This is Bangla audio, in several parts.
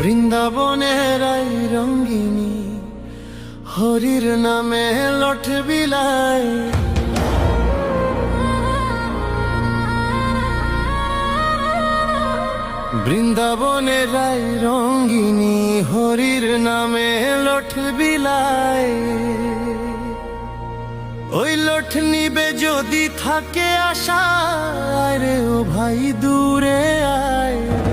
বৃন্দাবনের রঙ্গিনী, হরির নামে লঠ বিলাই বৃন্দাবনের আই রঙ্গিনী, হরির নামে লঠ বিলাই ওই লঠ নিবে যদি থাকে আশা রে ও ভাই দূরে আয়।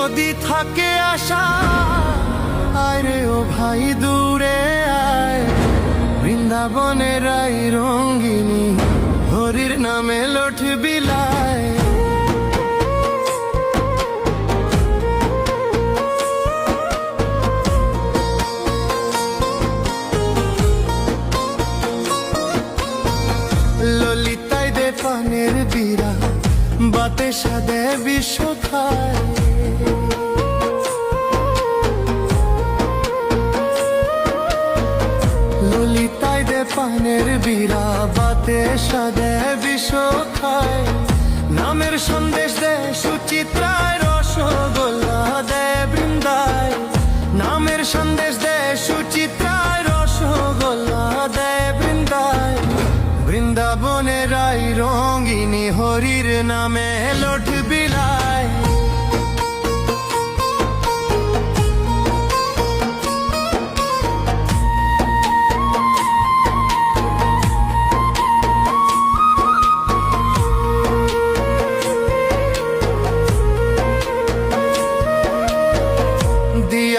যদি থাকে আশা, আয় রে ও ভাই, দূরে আয়। বৃন্দাবনের আই রঙ্গিনী, হরির নামে লঠ বিলায়। ললিতায় দে পানের বীরা বাতে সাদে বিশ্ব খায় বীরা বাতে সাদে বিশ্ব খায় নামের সন্দেশ দে, সুচিত্রায় রসগোল্লা দে বৃন্দায়। নামের সন্দেশ দে, সুচিত্রায় রসগোল্লা দে বৃন্দায়। বৃন্দাবনের আই রঙ্গিনী হরির নামে লঠ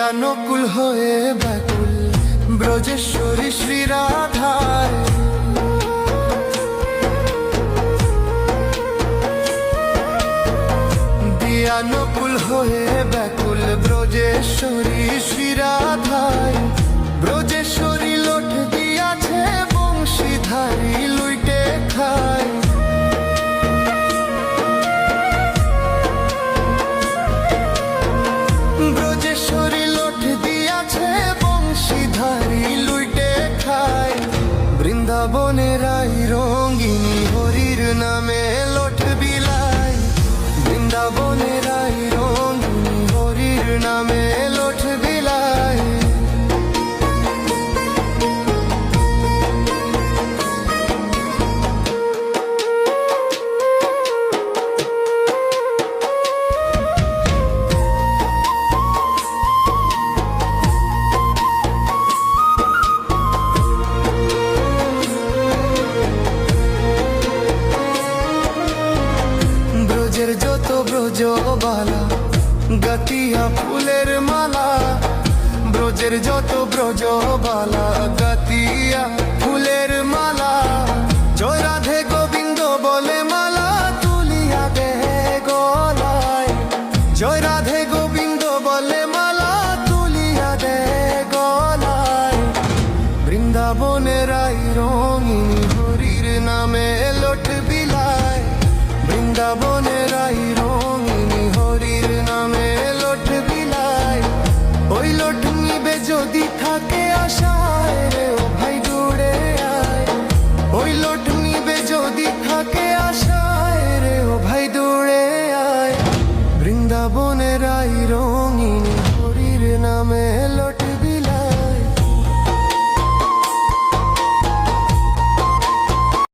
দিয়া নকুল হয়ে ব্যাকুল ব্রজেশ্বরী শ্রী রাধার দিয়া নকুল হয়ে ব্যাকুল ব্রজেশ্বরী শ্রী ব্রজের যত ব্রজ বালা গতিয়া ফুলের মালা ব্রজের যত ব্রজ বালা গতিয়া ফুলের